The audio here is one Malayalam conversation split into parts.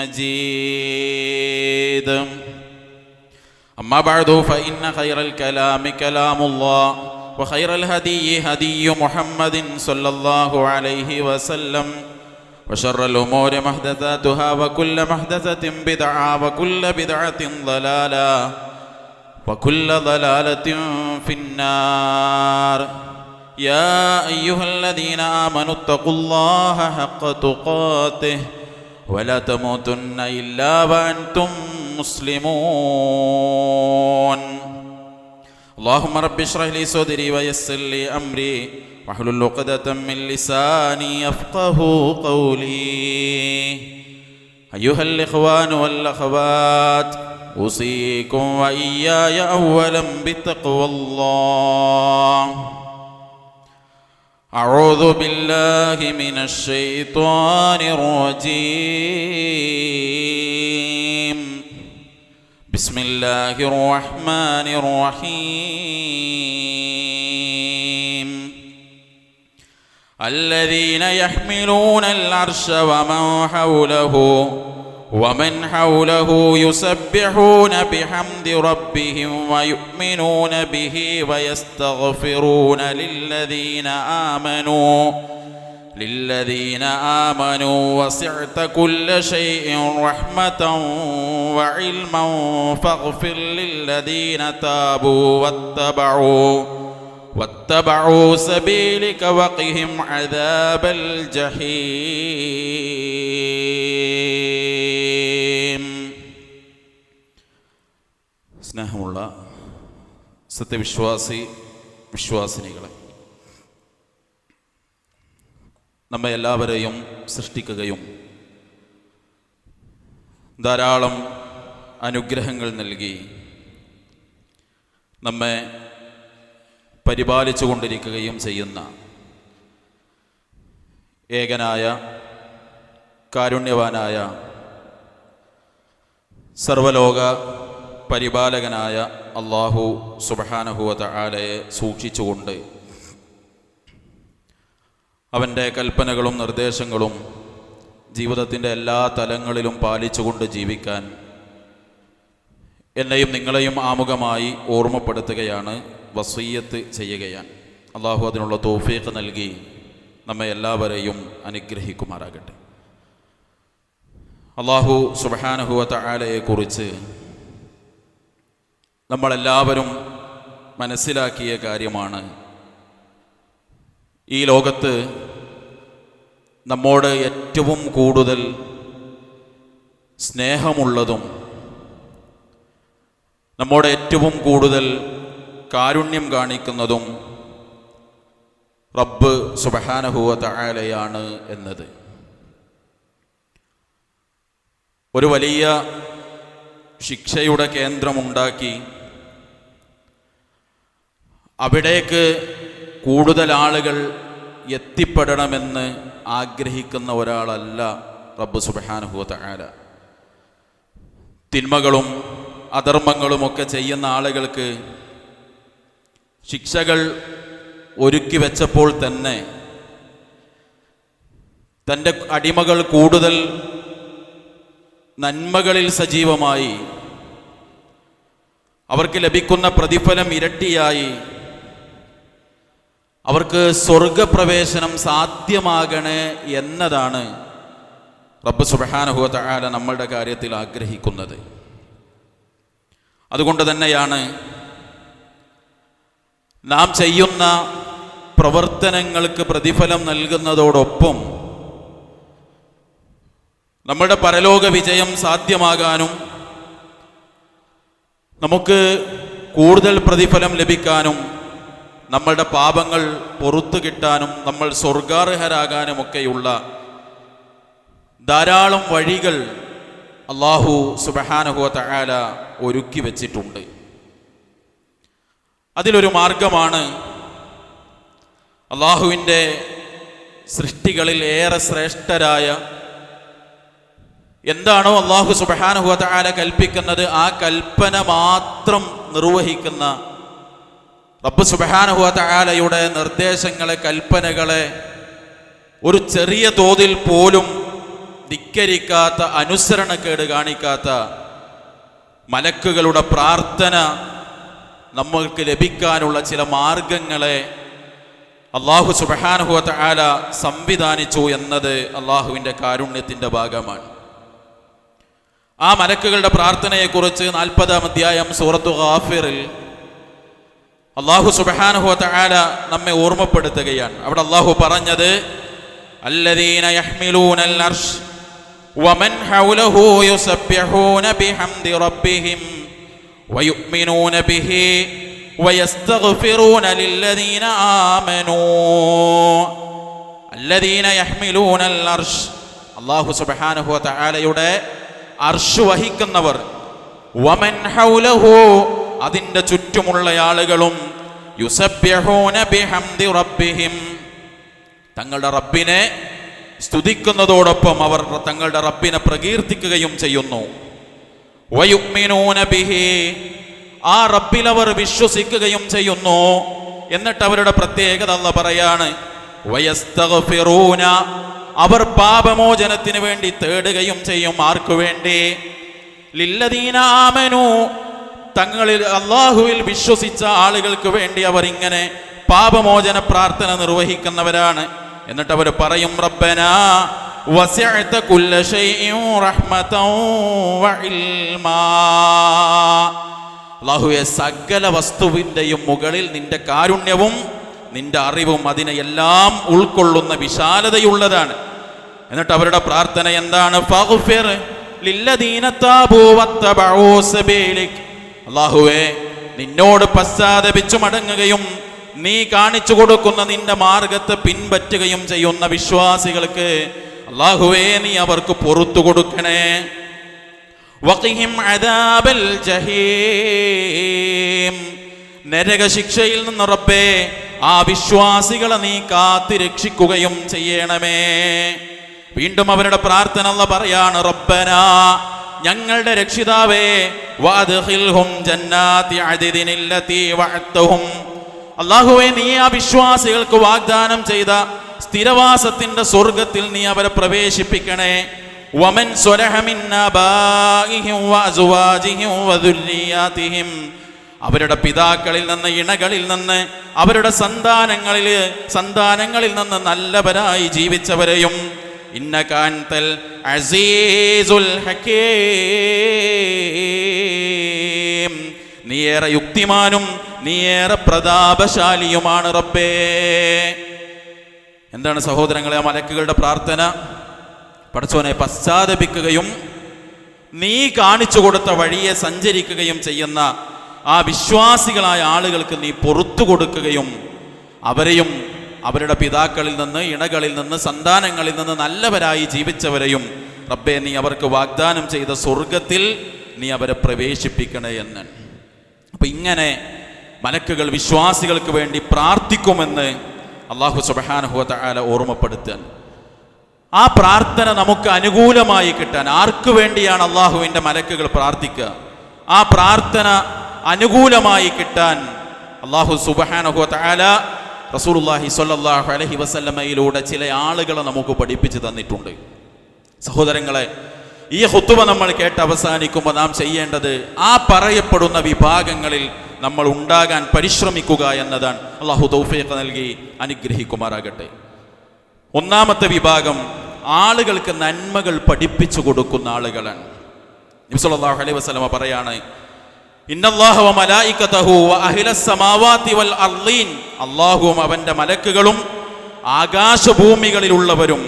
مجيد أما بعد فإن خير الكلام كلام الله وخير الهدي هدي محمد صلى الله عليه وسلم وشر الأمور محدثاتها وكل محدثة بدعة وكل بدعة ضلالة وكل ضلالة في النار. يا أيها الذين آمنوا اتقوا الله حق تقاته ولا تموتن إلا وأنتم مسلمون. اللهم رب اشرح لي صدري ويسر لي أمري واحلل عقدة من لساني يفقه قولي. أيها الإخوان والأخوات أوصيكم وإياي أولا بتقوى الله. أعوذ بالله من الشيطان الرجيم. بسم الله الرحمن الرحيم. الذين يحملون العرش ومن حوله ومن حوله يسبحون بحمد ربهم ويؤمنون به ويستغفرون للذين آمنوا للذين آمنوا وسعت كل شيء رحمة وعلما فاغفر للذين تابوا واتبعوا واتبعوا سبيلك وقهم عذاب الجحيم. സ്നേഹമുള്ള സത്യവിശ്വാസി വിശ്വാസിനികളെ നമ്മെ എല്ലാവരെയും സൃഷ്ടിക്കുകയും ധാരാളം അനുഗ്രഹങ്ങൾ നൽകി നമ്മെ പരിപാലിച്ചു കൊണ്ടിരിക്കുകയും ചെയ്യുന്ന ഏകനായ കാരുണ്യവാനായ സർവലോക പരിപാലകനായ അള്ളാഹു സുബഹാനഹുവത ആലയെ സൂക്ഷിച്ചുകൊണ്ട് അവന്റെ കൽപ്പനകളും നിർദ്ദേശങ്ങളും ജീവിതത്തിന്റെ എല്ലാ തലങ്ങളിലും പാലിച്ചുകൊണ്ട് ജീവിക്കാൻ എന്നെയും നിങ്ങളെയും ആമുഖമായി ഓർമ്മപ്പെടുത്തുകയാണ് വസീയത്ത് ചെയ്യുകയാണ്. അള്ളാഹു അതിനുള്ള തോഫീക്ക് നൽകി നമ്മെ എല്ലാവരെയും അനുഗ്രഹിക്കുമാറാകട്ടെ. അള്ളാഹു സുബഹാനഹുവത്ത ആലയെക്കുറിച്ച് നമ്മളെല്ലാവരും മനസ്സിലാക്കിയ കാര്യമാണ്. ഈ ലോകത്ത് നമ്മോട് ഏറ്റവും കൂടുതൽ സ്നേഹമുള്ളതും നമ്മോട് ഏറ്റവും കൂടുതൽ കാരുണ്യം കാണിക്കുന്നതും റബ്ബ് സുബഹാനഹുവ തആലയാണ് എന്നത്. ഒരു വലിയ ശിക്ഷയുടെ കേന്ദ്രമുണ്ടാക്കി അവിടേക്ക് കൂടുതൽ ആളുകൾ എത്തിപ്പെടണമെന്ന് ആഗ്രഹിക്കുന്ന ഒരാളല്ല റബ്ബ് സുബഹാനുഹുവ തആല തിന്മകളും അധർമ്മങ്ങളുമൊക്കെ ചെയ്യുന്ന ആളുകൾക്ക് ശിക്ഷകൾ ഒരുക്കി വെച്ചപ്പോൾ തന്നെ തന്റെ അടിമകൾ കൂടുതൽ നന്മകളിൽ സജീവമായി അവർക്ക് ലഭിക്കുന്ന പ്രതിഫലം ഇരട്ടിയായി അവർക്ക് സ്വർഗപ്രവേശനം സാധ്യമാകണേ എന്നതാണ് റബ്ബ് സുബാനഹുഅല നമ്മളുടെ കാര്യത്തിൽ ആഗ്രഹിക്കുന്നത്. അതുകൊണ്ട് തന്നെയാണ് നാം ചെയ്യുന്ന പ്രവർത്തനങ്ങൾക്ക് പ്രതിഫലം നൽകുന്നതോടൊപ്പം നമ്മുടെ പരലോക വിജയം സാധ്യമാകാനും നമുക്ക് കൂടുതൽ പ്രതിഫലം ലഭിക്കാനും നമ്മളുടെ പാപങ്ങൾ പൊറത്തു കിട്ടാനും നമ്മൾ സ്വർഗാർഹരാകാനുമൊക്കെയുള്ള ധാരാളം വഴികൾ അള്ളാഹു സുബഹാനഹുവ തകാല ഒരുക്കി വച്ചിട്ടുണ്ട്. അതിലൊരു മാർഗമാണ് അള്ളാഹുവിന്റെ സൃഷ്ടികളിൽ ഏറെ ശ്രേഷ്ഠരായ എന്താണോ അള്ളാഹു സുബഹാനഹുവ തകാല കൽപ്പിക്കുന്നത് ആ കൽപ്പന മാത്രം നിർവഹിക്കുന്ന റബ്ബ് സുബഹാനുഹുവ തആലയുടെ നിർദ്ദേശങ്ങളെ കൽപ്പനകളെ ഒരു ചെറിയ തോതിൽ പോലും ധിക്കരിക്കാത്ത അനുസരണക്കേട് കാണിക്കാത്ത മലക്കുകളുടെ പ്രാർത്ഥന നമ്മൾക്ക് ലഭിക്കാനുള്ള ചില മാർഗങ്ങളെ അള്ളാഹു സുബഹാനുഹുവ ആല സംവിധാനിച്ചു എന്നത് അള്ളാഹുവിന്റെ കാരുണ്യത്തിന്റെ ഭാഗമാണ്. ആ മലക്കുകളുടെ പ്രാർത്ഥനയെക്കുറിച്ച് നാൽപ്പതാം അധ്യായം സൂറത്തു ഗാഫിറിൽ അള്ളാഹു സുബഹാനുഹുവ ആല നമ്മെ ഓർമ്മപ്പെടുത്തുകയാണ് അവിടെ അള്ളാഹു പറഞ്ഞത് الذين يحملون العرش ومن حوله يسبحون بحمد ربهم ويؤمنون به ويستغفرون للذين آمنوا الذين يحملون العرش അള്ളാഹു സുബ്ഹാനഹു വതആലയുടെ അർഷ് വഹിക്കുന്നവർ വമൻ ഹൗലഹു അതിന്റെ ചുറ്റുമുള്ള ആളുകളും തങ്ങളുടെ റബ്ബിനെ സ്തുതിക്കുന്നതോടൊപ്പം അവർ തങ്ങളുടെ റബ്ബിനെ പ്രകീർത്തിക്കുകയും ചെയ്യുന്നു. ആ റബ്ബിൽ അവർ വിശ്വസിക്കുകയും ചെയ്യുന്നു. എന്നിട്ട് അവരുടെ പ്രത്യേകത അല്ല പറയാണ് അവർ പാപമോചനത്തിന് വേണ്ടി തേടുകയും ചെയ്യും. ആർക്കു വേണ്ടി? തങ്ങളിൽ അള്ളാഹുവിൽ വിശ്വസിച്ച ആളുകൾക്ക് വേണ്ടി അവർ ഇങ്ങനെ പാപമോചന പ്രാർത്ഥന നിർവഹിക്കുന്നവരാണ്. എന്നിട്ട് അവർ പറയും റബ്ബന അള്ളാഹുവെ സകല വസ്തുവിന്റെയും മുകളിൽ നിന്റെ കാരുണ്യവും നിന്റെ അറിവും അതിനെ എല്ലാം ഉൾക്കൊള്ളുന്ന വിശാലതയുള്ളതാണ്. എന്നിട്ട് അവരുടെ പ്രാർത്ഥന എന്താണ്? ഫഗ്ഫിർ ലില്ലദീന താബൂ വത്തബഊ അള്ളാഹുവേ നിന്നോട് പശ്ചാത്തപിച്ചു മടങ്ങുകയും നീ കാണിച്ചു കൊടുക്കുന്ന നിന്റെ മാർഗത്തെ പിൻപറ്റുകയും ചെയ്യുന്ന വിശ്വാസികൾക്ക് അള്ളാഹുവേ നീ അവർക്ക് പൊറത്തു കൊടുക്കണേ. വഖിഹിം അദാബൽ ജഹീം. നരകശിക്ഷയിൽ നിന്ന് റബ്ബേ ആ വിശ്വാസികളെ നീ കാത്തി രക്ഷിക്കുകയും ചെയ്യണമേ. വീണ്ടും അവരുടെ പ്രാർത്ഥന പറയാണ് റബ്ബന ഞങ്ങളുടെ രക്ഷിതാവേ അള്ളാഹുവെ നീ ആ വിശ്വാസികൾക്ക് വാഗ്ദാനം ചെയ്ത സ്ഥിരവാസത്തിന്റെ സ്വർഗത്തിൽ നീ അവരെ പ്രവേശിപ്പിക്കണേ. വമൻ അവരുടെ പിതാക്കളിൽ നിന്ന് ഇണകളിൽ നിന്ന് അവരുടെ സന്താനങ്ങളിൽ സന്താനങ്ങളിൽ നിന്ന് നല്ലവരായി ജീവിച്ചവരെയും ഇന്നകാൻതൽ അസീസുൽ ഹക്കീം. നീയേറെ യുക്തിമാനും നീയേറെ പ്രതാപശാലിയുമാണ് റബ്ബേ. എന്താണ് സഹോദരങ്ങളെ ആ മലക്കുകളുടെ പ്രാർത്ഥന? പടച്ചോനെ പശ്ചാത്തപിക്കുകയും നീ കാണിച്ചു കൊടുത്ത വഴിയെ സഞ്ചരിക്കുകയും ചെയ്യുന്ന ആ വിശ്വാസികളായ ആളുകൾക്ക് നീ പൊറത്തു കൊടുക്കുകയും അവരെയും അവരുടെ പിതാക്കളിൽ നിന്ന് ഇണകളിൽ നിന്ന് സന്താനങ്ങളിൽ നിന്ന് നല്ലവരായി ജീവിച്ചവരെയും റബ്ബെ നീ അവർക്ക് വാഗ്ദാനം ചെയ്ത സ്വർഗത്തിൽ നീ അവരെ പ്രവേശിപ്പിക്കണേ എന്ന്. അപ്പം ഇങ്ങനെ മലക്കുകൾ വിശ്വാസികൾക്ക് വേണ്ടി പ്രാർത്ഥിക്കുമെന്ന് അള്ളാഹു സുബഹാനുഹുവ ആല ഓർമ്മപ്പെടുത്താൻ ആ പ്രാർത്ഥന നമുക്ക് അനുകൂലമായി കിട്ടാൻ ആർക്കു വേണ്ടിയാണ് അള്ളാഹുവിന്റെ മലക്കുകൾ പ്രാർത്ഥിക്കുക? ആ പ്രാർത്ഥന അനുകൂലമായി കിട്ടാൻ അള്ളാഹു സുബഹാനഹു താല റസൂലുള്ളാഹി സ്വല്ലല്ലാഹു അലഹി വസല്ലമയിലൂടെ ചില ആളുകളെ നമുക്ക് പഠിപ്പിച്ചു തന്നിട്ടുണ്ട്. സഹോദരങ്ങളെ ഈ ഹുത്തുവ നമ്മൾ കേട്ട് അവസാനിക്കുമ്പോൾ നാം ചെയ്യേണ്ടത് ആ പറയപ്പെടുന്ന വിഭാഗങ്ങളിൽ നമ്മൾ ഉണ്ടാകാൻ പരിശ്രമിക്കുക എന്നതാണ്. അള്ളാഹു തൗഫീഖ് നൽകി അനുഗ്രഹിക്കുമാറാകട്ടെ. ഒന്നാമത്തെ വിഭാഗം ആളുകൾക്ക് നന്മകൾ പഠിപ്പിച്ചു കൊടുക്കുന്ന ആളുകളാണ്. നബി അലൈവ് അലൈഹി വസല്ലമ പറയാണ് ഇന്നല്ലാഹ വ മലായികതഹു വ അഹ്ലസ് സമാവാതി വൽ അർളീൻ അല്ലാഹുവും അവന്റെ മലക്കുകളും ആകാശഭൂമികളിലുള്ളവരും.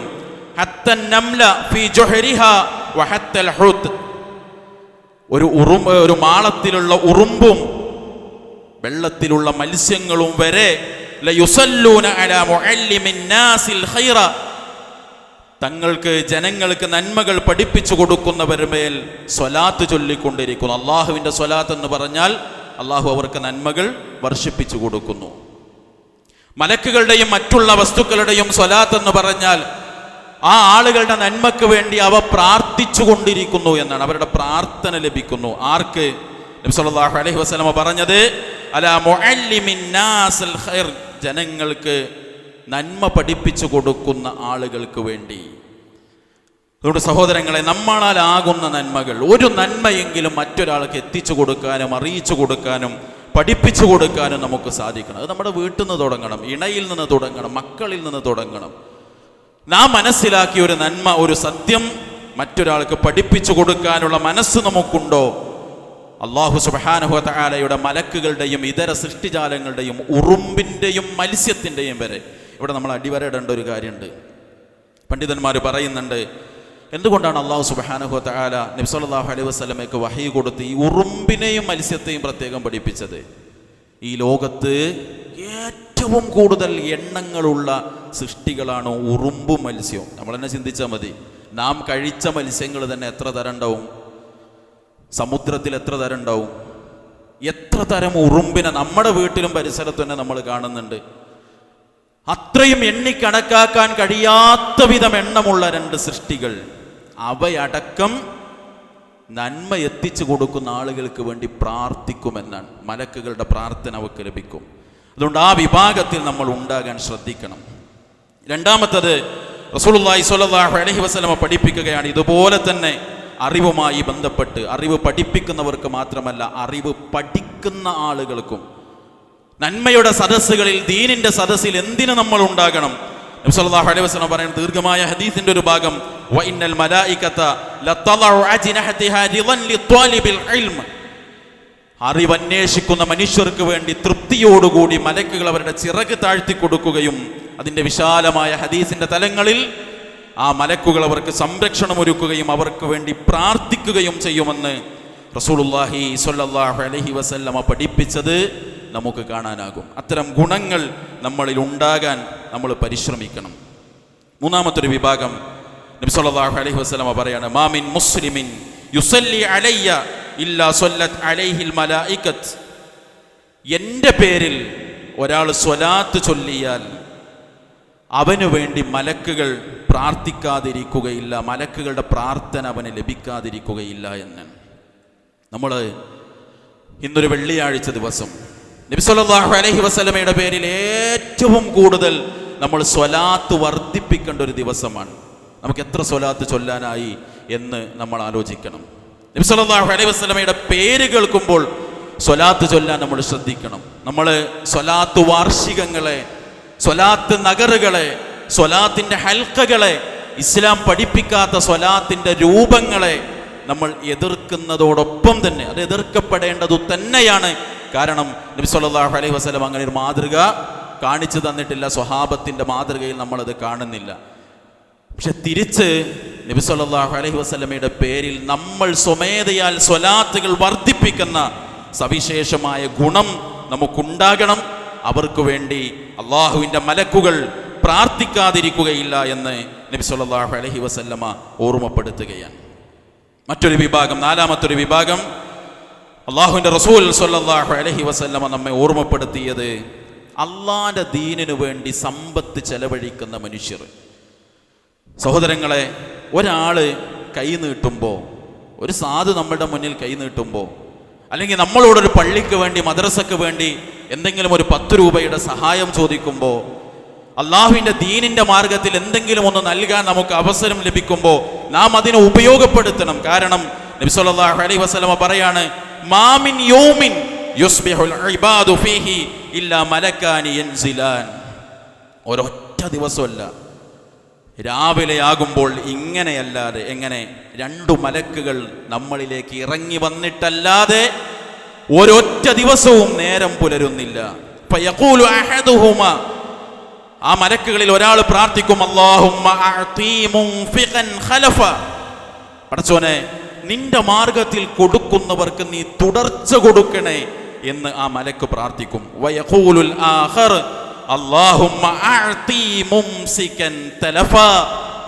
ഒരു ഉറും ഒരു മാളത്തിലുള്ള ഉറുമ്പും വെള്ളത്തിലുള്ള മത്സ്യങ്ങളും വരെ തങ്ങൾക്ക് ജനങ്ങൾക്ക് നന്മകൾ പഠിപ്പിച്ചു കൊടുക്കുന്നവർ മേൽ സ്വലാത്ത് ചൊല്ലിക്കൊണ്ടിരിക്കുന്നു. അള്ളാഹുവിന്റെ സ്വലാത്ത് എന്ന് പറഞ്ഞാൽ അള്ളാഹു അവർക്ക് നന്മകൾ വർഷിപ്പിച്ചു കൊടുക്കുന്നു. മലക്കുകളുടെയും മറ്റുള്ള വസ്തുക്കളുടെയും സ്വലാത്ത് എന്ന് പറഞ്ഞാൽ ആ ആളുകളുടെ നന്മക്ക് വേണ്ടി അവ പ്രാർത്ഥിച്ചു കൊണ്ടിരിക്കുന്നു എന്നാണ്. അവരുടെ പ്രാർത്ഥന ലഭിക്കുന്നു. ആർക്ക്? സല്ലല്ലാഹു അലൈഹി വസല്ലമ പറഞ്ഞത് അലാ ജനങ്ങൾക്ക് നന്മ പഠിപ്പിച്ചു കൊടുക്കുന്ന ആളുകൾക്ക് വേണ്ടി. അതുകൊണ്ട് സഹോദരങ്ങളെ നമ്മളാലാകുന്ന നന്മകൾ ഒരു നന്മയെങ്കിലും മറ്റൊരാൾക്ക് എത്തിച്ചു കൊടുക്കാനും അറിയിച്ചു കൊടുക്കാനും പഠിപ്പിച്ചു കൊടുക്കാനും നമുക്ക് സാധിക്കണം. അത് നമ്മുടെ വീട്ടിൽ നിന്ന് തുടങ്ങണം ഇണയിൽ നിന്ന് തുടങ്ങണം മക്കളിൽ നിന്ന് തുടങ്ങണം. നാം മനസ്സിലാക്കിയ ഒരു നന്മ ഒരു സത്യം മറ്റൊരാൾക്ക് പഠിപ്പിച്ചു കൊടുക്കാനുള്ള മനസ്സ് നമുക്കുണ്ടോ? അള്ളാഹു സുബാനുഹത്തആലയുടെ മലക്കുകളുടെയും ഇതര സൃഷ്ടിജാലങ്ങളുടെയും ഉറുമ്പിന്റെയും മത്സ്യത്തിന്റെയും വരെ. ഇവിടെ നമ്മൾ അടിവരയിടേണ്ട ഒരു കാര്യമുണ്ട്. പണ്ഡിതന്മാർ പറയുന്നുണ്ട് എന്തുകൊണ്ടാണ് അള്ളാഹു സുബാനഹു താല നബ്സല്ലാഹു അലൈഹി വസ്ലമയ്ക്ക് വഹി കൊടുത്ത് ഈ ഉറുമ്പിനെയും മത്സ്യത്തെയും പ്രത്യേകം പഠിപ്പിച്ചത്? ഈ ലോകത്ത് ഏറ്റവും കൂടുതൽ എണ്ണങ്ങളുള്ള സൃഷ്ടികളാണ് ഉറുമ്പും മത്സ്യവും. നമ്മൾ തന്നെ ചിന്തിച്ചാൽ മതി നാം കഴിച്ച മത്സ്യങ്ങൾ തന്നെ എത്ര തരം ഉണ്ടാവും സമുദ്രത്തിൽ എത്ര തരം ഉണ്ടാവും എത്ര തരം ഉറുമ്പിനെ നമ്മുടെ വീട്ടിലും പരിസരത്തും തന്നെ നമ്മൾ കാണുന്നുണ്ട്. അത്രയും എണ്ണിക്കണക്കാക്കാൻ കഴിയാത്ത വിധം എണ്ണമുള്ള രണ്ട് സൃഷ്ടികൾ. അവയടക്കം നന്മ എത്തിച്ചു കൊടുക്കുന്ന ആളുകൾക്ക് വേണ്ടി പ്രാർത്ഥിക്കുമെന്നാണ്. മലക്കുകളുടെ പ്രാർത്ഥന അവർക്ക് ലഭിക്കും. അതുകൊണ്ട് ആ വിഭാഗത്തിൽ നമ്മൾ ഉണ്ടാകാൻ ശ്രദ്ധിക്കണം. രണ്ടാമത്തത് റസൂലുള്ളാഹി സ്വല്ലല്ലാഹു അലൈഹി വസല്ലമ പഠിപ്പിക്കുകയാണ്. ഇതുപോലെ തന്നെ അറിവുമായി ബന്ധപ്പെട്ട് അറിവ് പഠിപ്പിക്കുന്നവർക്ക് മാത്രമല്ല അറിവ് പഠിക്കുന്ന ആളുകൾക്കും നന്മയുടെ സദസ്സുകളിൽ ദീനിന്റെ സദസ്സിൽ എന്തിനു നമ്മൾ ഉണ്ടാകണം? നബി സല്ലല്ലാഹു അലൈഹി ദീർഘമായ ഹദീസിന്റെ ഒരു ഭാഗം. വഇന്നൽ മലായികത മനുഷ്യർക്ക് വേണ്ടി തൃപ്തിയോടുകൂടി മലക്കുകൾ അവരുടെ ചിറക് താഴ്ത്തി കൊടുക്കുകയും അതിന്റെ വിശാലമായ ഹദീസിന്റെ തലങ്ങളിൽ ആ മലക്കുകൾ അവർക്ക് സംരക്ഷണം ഒരുക്കുകയും അവർക്ക് വേണ്ടി പ്രാർത്ഥിക്കുകയും ചെയ്യുമെന്ന് സ്വല്ലല്ലാഹു അലൈഹി വസല്ലമ പഠിപ്പിച്ചത് നമുക്ക് കാണാനാകും. അത്തരം ഗുണങ്ങൾ നമ്മളിൽ ഉണ്ടാകാൻ നമ്മൾ പരിശ്രമിക്കണം. മൂന്നാമത്തൊരു വിഭാഗം നബി സല്ലല്ലാഹു അലൈഹി വസ്ലമ പറയാണ് മാമിൻ മുസ്ലിമിൻ യുസല്ലി അലയ്യ ഇല്ലാ സല്ലത്ത് അലൈഹിൽ മലായികത്ത് എന്റെ പേരിൽ ഒരാൾ സ്വലാത്ത് ചൊല്ലിയാൽ അവനു വേണ്ടി മലക്കുകൾ പ്രാർത്ഥിക്കാതിരിക്കുകയില്ല മലക്കുകളുടെ പ്രാർത്ഥന അവന് ലഭിക്കാതിരിക്കുകയില്ല എന്ന്. നമ്മൾ ഇന്നൊരു വെള്ളിയാഴ്ച ദിവസം നബിസ്വല്ലാഹു അലഹി വസല്ലമയുടെ പേരിൽ ഏറ്റവും കൂടുതൽ നമ്മൾ സ്വലാത്ത് വർദ്ധിപ്പിക്കേണ്ട ഒരു ദിവസമാണ്. നമുക്ക് എത്ര സ്വലാത്ത് ചൊല്ലാനായി എന്ന് നമ്മൾ ആലോചിക്കണം. നബിസ്വല്ലാഹു അലൈഹി വസ്ലമയുടെ പേര് കേൾക്കുമ്പോൾ സ്വലാത്ത് ചൊല്ലാൻ നമ്മൾ ശ്രദ്ധിക്കണം. നമ്മൾ സ്വലാത്ത് വാർഷികങ്ങളെ സ്വലാത്ത് നഗറുകളെ സ്വലാത്തിന്റെ ഹൽക്കകളെ ഇസ്ലാം പഠിപ്പിക്കാത്ത സ്വലാത്തിന്റെ രൂപങ്ങളെ നമ്മൾ എതിർക്കുന്നതോടൊപ്പം തന്നെ അത് എതിർക്കപ്പെടേണ്ടതു തന്നെയാണ് കാരണം നബി സല്ലല്ലാഹു അലൈഹി വസല്ലം അങ്ങനെ ഒരു മാതൃക കാണിച്ചു തന്നിട്ടില്ല. സ്വഹാബത്തിന്റെ മാതൃകയിൽ നമ്മളത് കാണുന്നില്ല. പക്ഷെ തിരിച്ച് നബി സല്ലല്ലാഹു അലൈഹി വസല്ലമയുടെ പേരിൽ നമ്മൾ സ്വമേധയാൽ സ്വലാത്തുകൾ വർദ്ധിപ്പിക്കുന്ന സവിശേഷമായ ഗുണം നമുക്കുണ്ടാകണം. അവർക്ക് വേണ്ടി അള്ളാഹുവിന്റെ മലക്കുകൾ പ്രാർത്ഥിക്കാതിരിക്കുകയില്ല എന്ന് നബി സല്ലല്ലാഹു അലൈഹി വസല്ലമ ഓർമ്മപ്പെടുത്തുകയാണ്. മറ്റൊരു വിഭാഗം നാലാമത്തൊരു വിഭാഗം അള്ളാഹുവിന്റെ റസൂൽ സല്ലാഹു അലഹി വസല്ലമ നമ്മെ ഓർമ്മപ്പെടുത്തിയത് അള്ളാന്റെ ദീനിനു വേണ്ടി സമ്പത്ത് ചെലവഴിക്കുന്ന മനുഷ്യർ. സഹോദരങ്ങളെ ഒരാൾ കൈ നീട്ടുമ്പോൾ ഒരു സാധു നമ്മളുടെ മുന്നിൽ കൈ നീട്ടുമ്പോൾ അല്ലെങ്കിൽ നമ്മളോടൊരു പള്ളിക്ക് വേണ്ടി മദ്രസക്ക് വേണ്ടി എന്തെങ്കിലും ഒരു പത്ത് രൂപയുടെ സഹായം ചോദിക്കുമ്പോൾ അള്ളാഹുവിന്റെ ദീനിന്റെ മാർഗത്തിൽ എന്തെങ്കിലും ഒന്ന് നൽകാൻ നമുക്ക് അവസരം ലഭിക്കുമ്പോൾ നാം അതിനെ ഉപയോഗപ്പെടുത്തണം. കാരണം നബിസ്വല്ലാഹു അലൈഹി വസ്ലമ പറയാണ് മാമിൻ യോമിൻ ഇബാദു ഫീഹി ഇല്ലാ ഒരൊറ്റ ദിവസമല്ല. രാവിലെ ആകുമ്പോൾ ഇങ്ങനെയല്ലാതെ എങ്ങനെ രണ്ടു മലക്കുകൾ നമ്മളിലേക്ക് ഇറങ്ങി വന്നിട്ടല്ലാതെ ഒരൊറ്റ ദിവസവും നേരം പുലരുന്നില്ല. ആ മലക്കുകളിൽ ഒരാൾ പ്രാർത്ഥിക്കും പടച്ചോനെ നിന്റെ മാർഗത്തിൽ കൊടുക്കുന്നവർക്ക് നീ തുടർച്ച കൊടുക്കണേ എന്ന് ആ മലക്ക് പ്രാർത്ഥിക്കും. വയഹൂലുൽ ആഹർ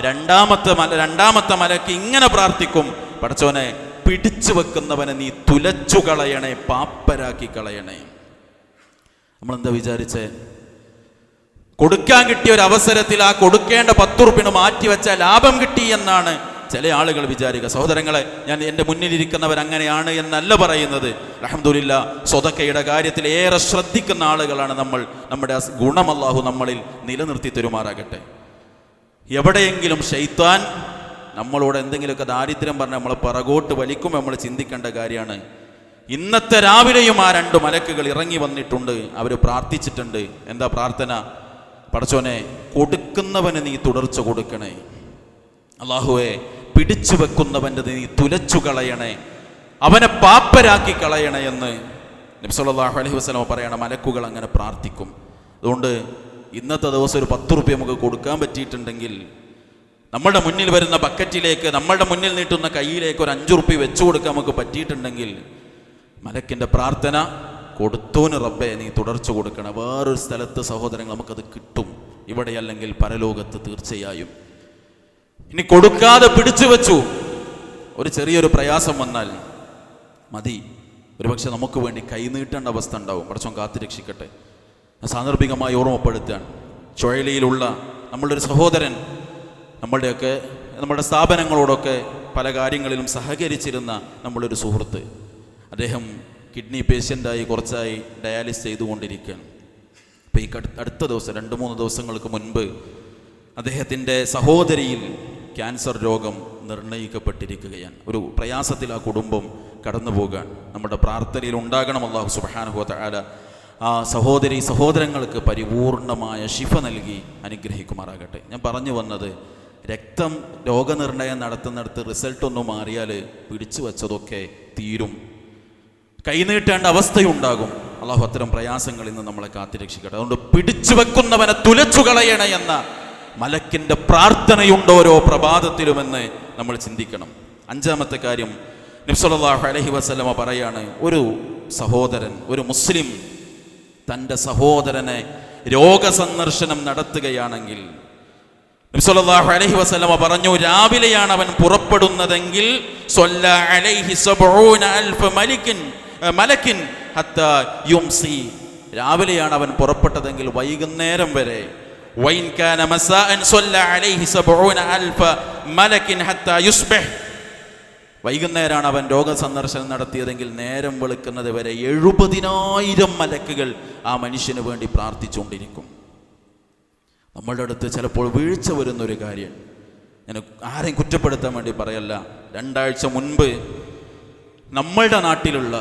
രണ്ടാമത്തെ മല രണ്ടാമത്തെ മലക്ക് ഇങ്ങനെ പ്രാർത്ഥിക്കും. പടച്ചോനെ പിടിച്ചു വെക്കുന്നവനെ നീ തുലച്ചു കളയണേ പാപ്പരാക്കി കളയണേ. നമ്മൾ എന്താ വിചാരിച്ചേ? കൊടുക്കാൻ കിട്ടിയ ഒരു അവസരത്തിൽ ആ കൊടുക്കേണ്ട പത്തുറുപ്പിന് മാറ്റിവെച്ച ലാഭം കിട്ടി എന്നാണ് ചില ആളുകൾ വിചാരിക്കുക സഹോദരങ്ങളെ ഞാൻ എന്റെ മുന്നിലിരിക്കുന്നവർ അങ്ങനെയാണ് എന്നല്ല പറയുന്നത്. അഹമ്മദില്ല സ്വതക്കയുടെ കാര്യത്തിൽ ഏറെ ശ്രദ്ധിക്കുന്ന ആളുകളാണ് നമ്മൾ. നമ്മുടെ ഗുണം നമ്മളിൽ നിലനിർത്തി തരുമാറാകട്ടെ. എവിടെയെങ്കിലും ഷെയ്ത്താൻ നമ്മളോട് എന്തെങ്കിലുമൊക്കെ ദാരിദ്ര്യം പറഞ്ഞ് നമ്മളെ പിറകോട്ട് വലിക്കും നമ്മൾ ചിന്തിക്കേണ്ട കാര്യമാണ്. ഇന്നത്തെ രാവിലെയും ആ രണ്ട് മലക്കുകൾ ഇറങ്ങി വന്നിട്ടുണ്ട്. അവർ പ്രാർത്ഥിച്ചിട്ടുണ്ട്. എന്താ പ്രാർത്ഥന? പടച്ചോനെ കൊടുക്കുന്നവന് നീ തുടർച്ച കൊടുക്കണേ. അള്ളാഹുവെ പിടിച്ചു വെക്കുന്നവന്റെ നീ തുലച്ചു കളയണേ. അവനെ പാപ്പരാക്കി കളയണേ എന്ന് നബ്സല്ലാഹു അലൈഹി വസ്ലമ പറയണ മലക്കുകൾ അങ്ങനെ പ്രാർത്ഥിക്കും. അതുകൊണ്ട് ഇന്നത്തെ ദിവസം ഒരു പത്ത് റുപ്യ നമുക്ക് കൊടുക്കാൻ പറ്റിയിട്ടുണ്ടെങ്കിൽ നമ്മുടെ മുന്നിൽ വരുന്ന ബക്കറ്റിലേക്ക് നമ്മുടെ മുന്നിൽ നീട്ടുന്ന കയ്യിലേക്ക് ഒരു അഞ്ചു റുപ്യ വെച്ചു കൊടുക്കാൻ നമുക്ക് പറ്റിയിട്ടുണ്ടെങ്കിൽ മലക്കിന്റെ പ്രാർത്ഥന കൊടുത്തോന് റബ്ബെ നീ തുടർച്ച കൊടുക്കണം. വേറൊരു സ്ഥലത്ത് സഹോദരങ്ങൾ നമുക്കത് കിട്ടും. ഇവിടെ അല്ലെങ്കിൽ പരലോകത്ത് തീർച്ചയായും. ഇനി കൊടുക്കാതെ പിടിച്ചു വെച്ചു. ഒരു ചെറിയൊരു പ്രയാസം വന്നാൽ മതി. ഒരുപക്ഷെ നമുക്ക് വേണ്ടി കൈനീട്ടേണ്ട അവസ്ഥ ഉണ്ടാവും. പടച്ചോൻ കാത്തു രക്ഷിക്കട്ടെ. സാന്ദർഭികമായി ഓർമ്മപ്പെടുത്തുകയാണ് ചുഴലിയിലുള്ള നമ്മളുടെ ഒരു സഹോദരൻ നമ്മളുടെയൊക്കെ നമ്മുടെ സ്ഥാപനങ്ങളോടൊക്കെ പല കാര്യങ്ങളിലും സഹകരിച്ചിരുന്ന നമ്മളൊരു സുഹൃത്ത്. അദ്ദേഹം കിഡ്നി പേഷ്യന്റായി കുറച്ചായി ഡയാലിസ് ചെയ്തുകൊണ്ടിരിക്കുകയാണ്. അപ്പോൾ ഈ അടുത്ത ദിവസം രണ്ട് മൂന്ന് ദിവസങ്ങൾക്ക് മുൻപ് അദ്ദേഹത്തിന്റെ സഹോദരിയിൽ ക്യാൻസർ രോഗം നിർണയിക്കപ്പെട്ടിരിക്കുകയാണ്. ഒരു പ്രയാസത്തിൽ ആ കുടുംബം കടന്നു പോകാൻ നമ്മുടെ പ്രാർത്ഥനയിൽ ഉണ്ടാകണം അള്ളാഹു സുബാനുഹോത്ത ആല ആ സഹോദരി സഹോദരങ്ങൾക്ക് പരിപൂർണമായ ശിഫ നൽകി അനുഗ്രഹിക്കുമാറാകട്ടെ. ഞാൻ പറഞ്ഞു വന്നത് രക്തം രോഗനിർണയം നടത്തുന്നിടത്ത് റിസൾട്ട് ഒന്ന് മാറിയാൽ പിടിച്ചു വച്ചതൊക്കെ തീരും. കൈനീട്ടേണ്ട അവസ്ഥയുണ്ടാകും. അള്ളാഹു അത്തരം പ്രയാസങ്ങളിൽ നിന്ന് നമ്മളെ കാത്തിരക്ഷിക്കട്ടെ. അതുകൊണ്ട് പിടിച്ചു വെക്കുന്നവനെ തുലച്ചു കളയണ എന്ന മലക്കിന്റെ പ്രാർത്ഥനയുണ്ട് ഓരോ പ്രഭാതത്തിലുമെന്ന് നമ്മൾ ചിന്തിക്കണം. അഞ്ചാമത്തെ കാര്യം നിബ്സലാഹു അലഹി വസ്ലമ പറയാണ് ഒരു സഹോദരൻ ഒരു മുസ്ലിം തന്റെ സഹോദരനെ രോഗസന്ദർശനം നടത്തുകയാണെങ്കിൽ നബിസല്ലല്ലാഹു അലഹി വസല്ലമ പറഞ്ഞു രാവിലെയാണ് അവൻ പുറപ്പെടുന്നതെങ്കിൽ രാവിലെയാണ് അവൻ പുറപ്പെട്ടതെങ്കിൽ വൈകുന്നേരം വരെ കാന മസാഅൻ സ്വല്ല അലൈഹി അൽഫ മലക്കിൻ ഹത്ത യുസ്ബിഹ് വൈകുന്നേരമാണ് അവൻ രോഗസന്ദർശനം നടത്തിയതെങ്കിൽ നേരം വെളുക്കുന്നത് വരെ എഴുപതിനായിരം മലക്കുകൾ ആ മനുഷ്യന് വേണ്ടി പ്രാർത്ഥിച്ചുകൊണ്ടിരിക്കും. നമ്മളുടെ അടുത്ത് ചിലപ്പോൾ വീഴ്ച വരുന്നൊരു കാര്യം. ഞാൻ ആരെയും കുറ്റപ്പെടുത്താൻ വേണ്ടി പറയല്ല. രണ്ടാഴ്ച മുൻപ് നമ്മളുടെ നാട്ടിലുള്ള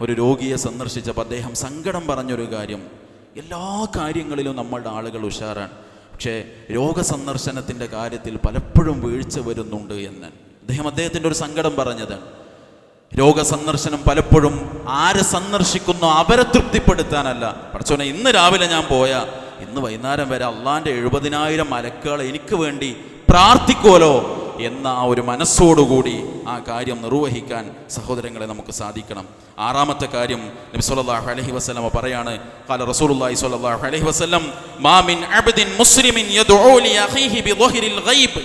ഒരു രോഗിയെ സന്ദർശിച്ചപ്പോൾ അദ്ദേഹം സങ്കടം പറഞ്ഞൊരു കാര്യം. എല്ലാ കാര്യങ്ങളിലും നമ്മളുടെ ആളുകൾ ഉഷാറാണ്. പക്ഷേ രോഗസന്ദർശനത്തിന്റെ കാര്യത്തിൽ പലപ്പോഴും വീഴ്ച വരുന്നുണ്ട് എന്ന്. അദ്ദേഹം അദ്ദേഹത്തിന്റെ ഒരു സങ്കടം പറഞ്ഞതാണ് രോഗസന്ദർശനം പലപ്പോഴും ആരെ സന്ദർശിക്കുന്നു അവരെ തൃപ്തിപ്പെടുത്താനല്ല. പഠിച്ചോനെ ഇന്ന് രാവിലെ ഞാൻ പോയ ഇന്ന് വൈകുന്നേരം വരെ അള്ളാന്റെ എഴുപതിനായിരം മലക്കുകൾ എനിക്ക് വേണ്ടി പ്രാർത്ഥിക്കുമല്ലോ എന്ന ആ ഒരു മനസ്സോടുകൂടി ആ കാര്യം നിർവഹിക്കാൻ സഹോദരങ്ങളെ നമുക്ക് സാധിക്കണം. ആറാമത്തെ കാര്യം നബി സല്ലല്ലാഹു അലൈഹി വസല്ലമ പറയാണ് ഖാല റസൂലുള്ളാഹി സ്വല്ലല്ലാഹു അലൈഹി വസല്ലം മാ മിൻ അബ്ദിൻ മുസ്ലിമിൻ യദ്ഉ ലി അഖീഹി ബിദ്ഹരിൽ ഗൈബ്.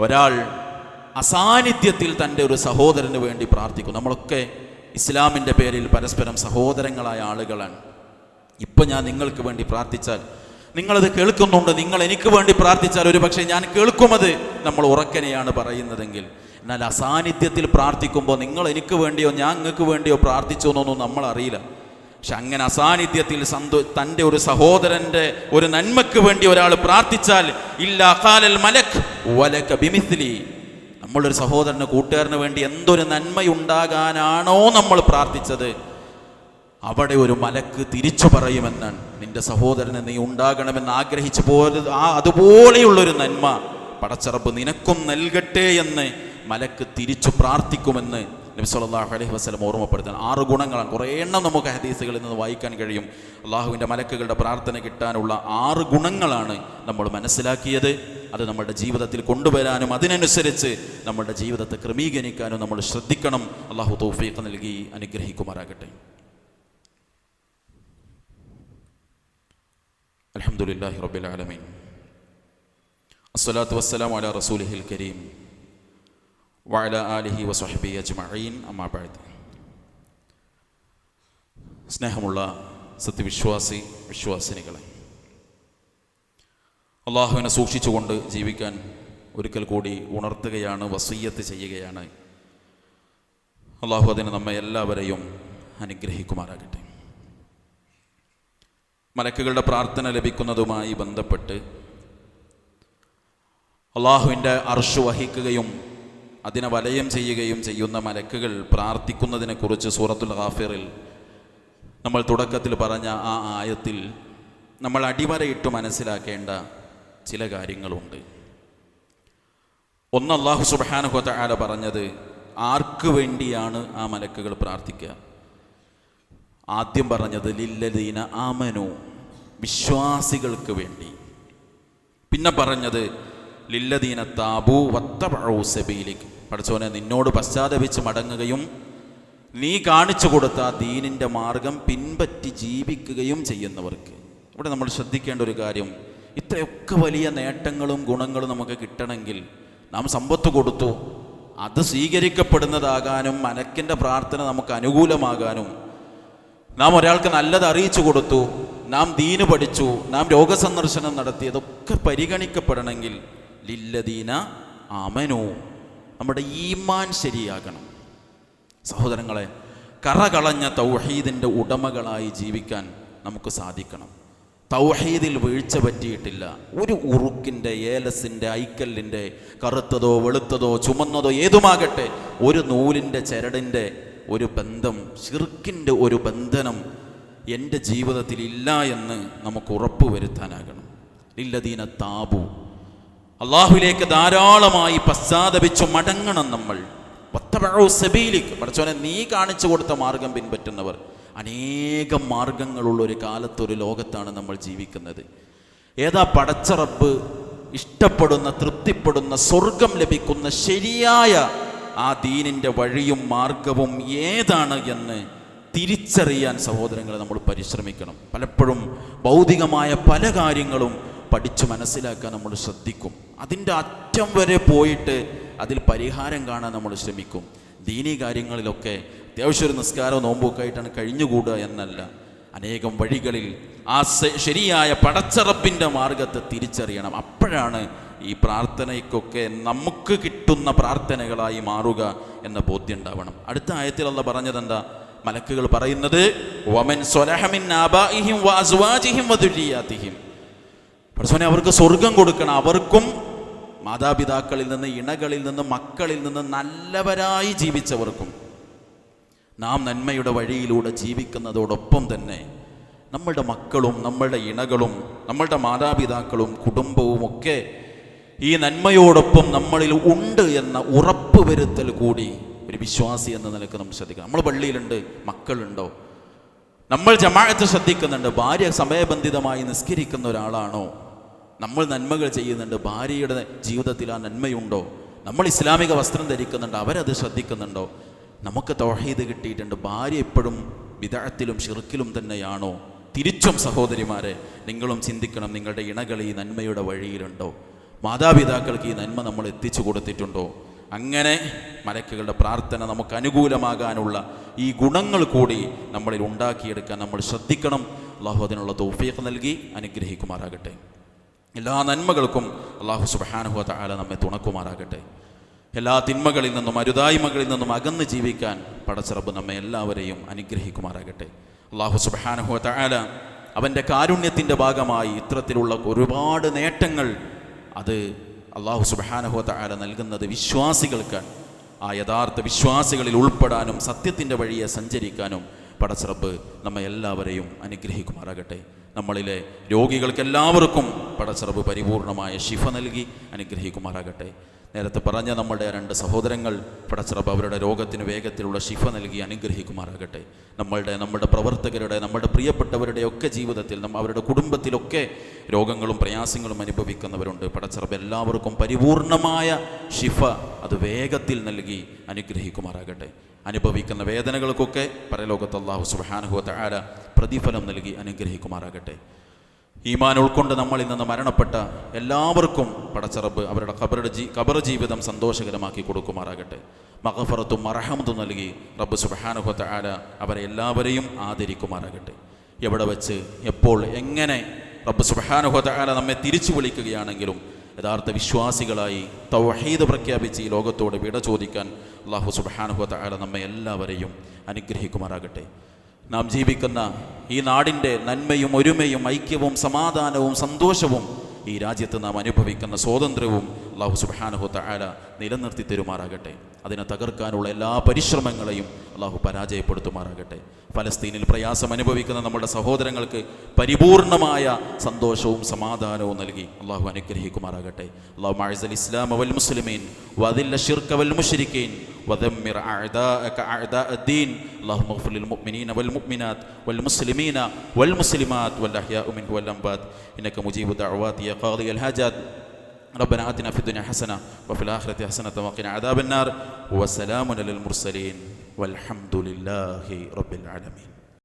ഒരാൾ അസാന്നിധ്യത്തിൽ തന്റെ ഒരു സഹോദരന് വേണ്ടി പ്രാർത്ഥിക്കും നമ്മളൊക്കെ ഇസ്ലാമിന്റെ പേരിൽ പരസ്പരം സഹോദരങ്ങളായ ആളുകളാണ്. ഇപ്പം ഞാൻ നിങ്ങൾക്ക് വേണ്ടി പ്രാർത്ഥിച്ചാൽ നിങ്ങളത് കേൾക്കുന്നുണ്ട്. നിങ്ങൾ എനിക്ക് വേണ്ടി പ്രാർത്ഥിച്ചാൽ ഒരു പക്ഷേ ഞാൻ കേൾക്കുമത് നമ്മൾ ഉറക്കനെയാണ് പറയുന്നതെങ്കിൽ. എന്നാൽ അസാന്നിധ്യത്തിൽ പ്രാർത്ഥിക്കുമ്പോൾ നിങ്ങൾ എനിക്ക് വേണ്ടിയോ ഞാൻ നിങ്ങൾക്ക് വേണ്ടിയോ പ്രാർത്ഥിച്ചോ എന്നൊന്നും നമ്മൾ അറിയില്ല. പക്ഷെ അങ്ങനെ അസാന്നിധ്യത്തിൽ സന്തോ തന്റെ ഒരു സഹോദരന്റെ ഒരു നന്മയ്ക്ക് വേണ്ടി ഒരാൾ പ്രാർത്ഥിച്ചാൽ ഇല്ല കാലൽ മലക് വലക ബിമിസ്ലി. നമ്മളൊരു സഹോദരന് കൂട്ടുകാരന് വേണ്ടി എന്തൊരു നന്മയുണ്ടാകാനാണോ നമ്മൾ പ്രാർത്ഥിച്ചത്? അവിടെ ഒരു മലക്ക് തിരിച്ചു പറയുമെന്നാണ്. നിന്റെ സഹോദരനെ നീ ഉണ്ടാകണമെന്ന് ആഗ്രഹിച്ചു പോലെ ആ അതുപോലെയുള്ളൊരു നന്മ. പടച്ചറപ്പ് നിനക്കും നൽകട്ടെ എന്ന് മലക്ക് തിരിച്ചു പ്രാർത്ഥിക്കുമെന്ന് നബി സല്ലല്ലാഹു അലൈഹി വസല്ലം ഓർമ്മപ്പെടുത്താൻ ആറ് ഗുണങ്ങളാണ്. കുറേ എണ്ണം നമുക്ക് ഹദീസുകളിൽ നിന്ന് വായിക്കാൻ കഴിയും. അള്ളാഹുവിന്റെ മലക്കുകളുടെ പ്രാർത്ഥന കിട്ടാനുള്ള ആറ് ഗുണങ്ങളാണ് നമ്മൾ മനസ്സിലാക്കിയത്. അത് നമ്മുടെ ജീവിതത്തിൽ കൊണ്ടുവരാനും അതിനനുസരിച്ച് നമ്മുടെ ജീവിതത്തെ ക്രമീകരിക്കാനും നമ്മൾ ശ്രദ്ധിക്കണം. അള്ളാഹു തൗഫീഖ് നൽകി അനുഗ്രഹിക്കുമാറാകട്ടെ. അലഹമുല്ലാഹി റബുലാലമീൻ അസ്സലാത്തു വസ്സലാം അല റസൂലിഹിൽ കരീം വഅല ആലിഹി വസഹബി അജ്മഈൻ. അമ്മാബാഴത്ത് സ്നേഹമുള്ള സത്യവിശ്വാസി വിശ്വാസിനികളെ അള്ളാഹുവിനെ സൂക്ഷിച്ചുകൊണ്ട് ജീവിക്കാൻ ഒരിക്കൽ കൂടി ഉണർത്തുകയാണ് വസീയത്ത് ചെയ്യുകയാണ്. അള്ളാഹു അതിന് നമ്മെ എല്ലാവരെയും അനുഗ്രഹിക്കുമാറാകട്ടെ. മലക്കുകളുടെ പ്രാർത്ഥന ലഭിക്കുന്നതുമായി ബന്ധപ്പെട്ട് അള്ളാഹുവിന്റെ അർഷ് വഹിക്കുകയും അതിനെ വലയം ചെയ്യുകയും ചെയ്യുന്ന മലക്കുകൾ പ്രാർത്ഥിക്കുന്നതിനെക്കുറിച്ച് സൂറത്തുൽ ഹാഫിറിൽ നമ്മൾ തുടക്കത്തിൽ പറഞ്ഞ ആ ആയത്തിൽ നമ്മൾ അടിവരയിട്ട് മനസ്സിലാക്കേണ്ട ചില കാര്യങ്ങളുണ്ട്. ഒന്ന് അള്ളാഹു സുബാനുഹത്ത ആല പറഞ്ഞത് ആർക്ക് വേണ്ടിയാണ് ആ മലക്കുകൾ പ്രാർത്ഥിക്കുക? ആദ്യം പറഞ്ഞത് ലില്ലദീന ആമനു വിശ്വാസികൾക്ക് വേണ്ടി. പിന്നെ പറഞ്ഞത് ലില്ലദീന താബു വത്തബഊ സബീലിക്. പഠിച്ചോനെ നിന്നോട് പശ്ചാത്തപിച്ച് മടങ്ങുകയും നീ കാണിച്ചു കൊടുത്ത ദീനിന്റെ മാർഗം പിൻപറ്റി ജീവിക്കുകയും ചെയ്യുന്നവർക്ക്. ഇവിടെ നമ്മൾ ശ്രദ്ധിക്കേണ്ട ഒരു കാര്യം ഇത്രയൊക്കെ വലിയ നേട്ടങ്ങളും ഗുണങ്ങളും നമുക്ക് കിട്ടണമെങ്കിൽ നാം സമ്പത്ത് കൊടുത്തു. അത് സ്വീകരിക്കപ്പെടുന്നതാകാനും മനക്കിന്റെ പ്രാർത്ഥന നമുക്ക് അനുകൂലമാകാനും നാം ഒരാൾക്ക് നല്ലത് അറിയിച്ചു കൊടുത്തു നാം ദീന് പഠിച്ചു നാം രോഗസന്ദർശനം നടത്തി അതൊക്കെ പരിഗണിക്കപ്പെടണമെങ്കിൽ ലില്ലദീന അമനു നമ്മുടെ ഈമാൻ ശരിയാകണം. സഹോദരങ്ങളെ കറകളഞ്ഞ തൗഹീദിന്റെ ഉടമകളായി ജീവിക്കാൻ നമുക്ക് സാധിക്കണം. തൗഹീദിൽ വീഴ്ച പറ്റിയിട്ടില്ല. ഒരു ഉറുക്കിന്റെ ഏലസിന്റെ ഐക്കല്ലിന്റെ കറുത്തതോ വെളുത്തതോ ചുമന്നതോ ഏതുമാകട്ടെ ഒരു നൂലിന്റെ ചരടിന്റെ ഒരു ബന്ധം ഷിർക്കിന്റെ ഒരു ബന്ധനം എന്റെ ജീവിതത്തിൽ ഇല്ല എന്ന് നമുക്ക് ഉറപ്പ് വരുത്താനാകണം. ഇല്ലദീന താബു. അള്ളാഹുലേക്ക് ധാരാളമായി പശ്ചാത്തപിച്ചു മടങ്ങണം നമ്മൾ. വത്തബഉ സബീലിക്. പഠിച്ചോനെ നീ കാണിച്ചു കൊടുത്ത മാർഗം പിൻപറ്റുന്നവർ. അനേകം മാർഗങ്ങളുള്ള ഒരു കാലത്തൊരു ലോകത്താണ് നമ്മൾ ജീവിക്കുന്നത്. ഏതാ പടച്ചറപ്പ് ഇഷ്ടപ്പെടുന്ന തൃപ്തിപ്പെടുന്ന സ്വർഗം ലഭിക്കുന്ന ശരിയായ ആ ദീനിന്റെ വഴിയും മാർഗവും ഏതാണ് എന്ന് തിരിച്ചറിയാൻ സഹോദരങ്ങളെ നമ്മൾ പരിശ്രമിക്കണം. പലപ്പോഴും ഭൗതികമായ പല കാര്യങ്ങളും പഠിച്ചു മനസ്സിലാക്കാൻ നമ്മൾ ശ്രദ്ധിക്കും. അതിന്റെ അറ്റം വരെ പോയിട്ട് അതിൽ പരിഹാരം കാണാൻ നമ്മൾ ശ്രമിക്കും. ദീനീ കാര്യങ്ങളിലൊക്കെ അത്യാവശ്യം ഒരു നിസ്കാരവും നോമ്പൊക്കെ ആയിട്ടാണ് കഴിഞ്ഞുകൂടുക എന്നല്ല. അനേകം വഴികളിൽ ആ ശരിയായ പടച്ചറപ്പിന്റെ മാർഗത്തെ തിരിച്ചറിയണം. അപ്പോഴാണ് ഈ പ്രാർത്ഥനയ്ക്കൊക്കെ നമുക്ക് കിട്ടുന്ന പ്രാർത്ഥനകളായി മാറുക എന്ന ബോധ്യം ഉണ്ടാവണം അടുത്ത ആയത്തിൽ പറഞ്ഞത് എന്താ മലക്കുകൾ പറയുന്നത് വമൻ അവർക്ക് സ്വർഗം കൊടുക്കണം. അവർക്കും മാതാപിതാക്കളിൽ നിന്ന് ഇണകളിൽ നിന്ന് മക്കളിൽ നിന്ന് നല്ലവരായി ജീവിച്ചവർക്കും നാം നന്മയുടെ വഴിയിലൂടെ ജീവിക്കുന്നതോടൊപ്പം തന്നെ നമ്മളുടെ മക്കളും നമ്മളുടെ ഇണകളും നമ്മളുടെ മാതാപിതാക്കളും കുടുംബവും ഒക്കെ ഈ നന്മയോടൊപ്പം നമ്മളിൽ ഉണ്ട് എന്ന ഉറപ്പ് വരുത്തൽ കൂടി ഒരു വിശ്വാസി എന്ന നിലയ്ക്ക് നമ്മൾ ശ്രദ്ധിക്കണം. നമ്മൾ പള്ളിയിലുണ്ട് മക്കളുണ്ടോ? നമ്മൾ ജമാഅത്ത് ശ്രദ്ധിക്കുന്നുണ്ട് ഭാര്യ സമയബന്ധിതമായി നിസ്കരിക്കുന്ന ഒരാളാണോ? നമ്മൾ നന്മകൾ ചെയ്യുന്നുണ്ട് ഭാര്യയുടെ ജീവിതത്തിൽ ആ നന്മയുണ്ടോ? നമ്മൾ ഇസ്ലാമിക വസ്ത്രം ധരിക്കുന്നുണ്ട് അവരത് ശ്രദ്ധിക്കുന്നുണ്ടോ? നമുക്ക് തൗഹീദ് കിട്ടിയിട്ടുണ്ട് ഭാര്യ എപ്പോഴും വിദഗ്ധത്തിലും ഷിർക്കിലും തന്നെയാണോ? തിരിച്ചും സഹോദരിമാരെ നിങ്ങളും ചിന്തിക്കണം നിങ്ങളുടെ ഇണകൾ ഈ നന്മയുടെ വഴിയിലുണ്ടോ? മാതാപിതാക്കൾക്ക് ഈ നന്മ നമ്മൾ എത്തിച്ചു കൊടുത്തിട്ടുണ്ടോ? അങ്ങനെ മലക്കുകളുടെ പ്രാർത്ഥന നമുക്ക് അനുകൂലമാകാനുള്ള ഈ ഗുണങ്ങൾ കൂടി നമ്മളിൽ ഉണ്ടാക്കിയെടുക്കാൻ നമ്മൾ ശ്രദ്ധിക്കണം. അള്ളാഹു അതിനുള്ള തൗഫീഖ് നൽകി അനുഗ്രഹിക്കുമാറാകട്ടെ. എല്ലാ നന്മകൾക്കും അള്ളാഹു സുബഹാനുഹ താല നമ്മെ തുണക്കുമാറാകട്ടെ. എല്ലാ തിന്മകളിൽ നിന്നും അരുതായ്മകളിൽ നിന്നും അകന്ന് ജീവിക്കാൻ പടച്ചിറപ്പ് നമ്മെ എല്ലാവരെയും അനുഗ്രഹിക്കുമാറാകട്ടെ. അള്ളാഹു സുബാനഹു തആല അവന്റെ കാരുണ്യത്തിന്റെ ഭാഗമായി ഇത്തരത്തിലുള്ള ഒരുപാട് നേട്ടങ്ങൾ അത് അള്ളാഹു സുബാനഹു തആല നൽകുന്നത് വിശ്വാസികൾക്കാണ്. ആ യഥാർത്ഥ വിശ്വാസികളിൽ ഉൾപ്പെടാനും സത്യത്തിന്റെ വഴിയെ സഞ്ചരിക്കാനും പടച്ചിറപ്പ് നമ്മെ എല്ലാവരെയും അനുഗ്രഹിക്കുമാറാകട്ടെ. നമ്മളിലെ രോഗികൾക്കെല്ലാവർക്കും പടച്ചിറപ്പ് പരിപൂർണമായ ശിഫ നൽകി അനുഗ്രഹിക്കുമാറാകട്ടെ. നേരത്തെ പറഞ്ഞ നമ്മുടെ രണ്ട് സഹോദരങ്ങൾ പടച്ചിറപ്പ് അവരുടെ രോഗത്തിന് വേഗത്തിലുള്ള ശിഫ നൽകി അനുഗ്രഹിക്കുമാറാകട്ടെ. നമ്മളുടെ നമ്മുടെ പ്രവർത്തകരുടെ നമ്മുടെ പ്രിയപ്പെട്ടവരുടെ ഒക്കെ ജീവിതത്തിൽ നമ്മ അവരുടെ കുടുംബത്തിലൊക്കെ രോഗങ്ങളും പ്രയാസങ്ങളും അനുഭവിക്കുന്നവരുണ്ട്. പടച്ചിറപ്പ് എല്ലാവർക്കും പരിപൂർണമായ ശിഫ അത് വേഗത്തിൽ നൽകി അനുഗ്രഹിക്കുമാറാകട്ടെ. അനുഭവിക്കുന്ന വേദനകൾക്കൊക്കെ പരലോകത്ത് അള്ളാഹു സുബാനുഹുവത്ത ആര പ്രതിഫലം നൽകി അനുഗ്രഹിക്കുമാറാകട്ടെ. ഈമാൻ ഉൾക്കൊണ്ട് നമ്മളിൽ നിന്ന് മരണപ്പെട്ട എല്ലാവർക്കും പടച്ചറബ് അവരുടെ ഖബറുടെ ജീ ഖബർ ജീവിതം സന്തോഷകരമാക്കി കൊടുക്കുമാറാകട്ടെ. മഹഫറത്തും മറഹമത്തും നൽകി റബ്ബ് സുബഹാനുഹത്ത ആല അവരെ എല്ലാവരെയും ആദരിക്കുമാറാകട്ടെ. എവിടെ വെച്ച് എപ്പോൾ എങ്ങനെ റബ്ബ് സുബഹാനുഹത്ത് ആല നമ്മെ തിരിച്ചു വിളിക്കുകയാണെങ്കിലും യഥാർത്ഥ വിശ്വാസികളായി തൗഹീദ് പ്രഖ്യാപിച്ച് ഈ ലോകത്തോട് വിട ചോദിക്കാൻ അള്ളാഹു സുബഹാനുഹത്ത് ആല നമ്മെ എല്ലാവരെയും അനുഗ്രഹിക്കുമാറാകട്ടെ. നാം ജീവിക്കുന്ന ഈ നാടിന്റെ നന്മയും ഒരുമയും ഐക്യവും സമാധാനവും സന്തോഷവും ഈ രാജ്യത്ത് നാം അനുഭവിക്കുന്ന സ്വാതന്ത്ര്യവും അള്ളാഹു സുബാനുഹു തആല നിലനിർത്തി തരുമാറാകട്ടെ. അതിനെ തകർക്കാനുള്ള എല്ലാ പരിശ്രമങ്ങളെയും അള്ളാഹു പരാജയപ്പെടുത്തുമാറാകട്ടെ ഫലസ്തീനിൽ പ്രയാസം അനുഭവിക്കുന്ന നമ്മുടെ സഹോദരങ്ങൾക്ക് പരിപൂർണമായ സന്തോഷവും സമാധാനവും നൽകി അള്ളാഹു അനുഗ്രഹിക്കുമാറാകട്ടെ അള്ളാഹു മഅസൽ ഇസ്ലാം വൽ മുസ്ലിമീൻ വദില്ല ഷിർക വൽ മുശ്രിക്കീൻ ودمر أعداءك أعداء الدين اللهم اغفر للمؤمنين والمؤمنات والمسلمين والمسلمات والأحياء منه والأموات إنك مجيب الدعوات يا قاضي الحاجات ربنا آتنا في الدنيا حسنة وفي الآخرة حسنة وقنا عذاب النار. وسلام على المرسلين. والحمد لله رب العالمين.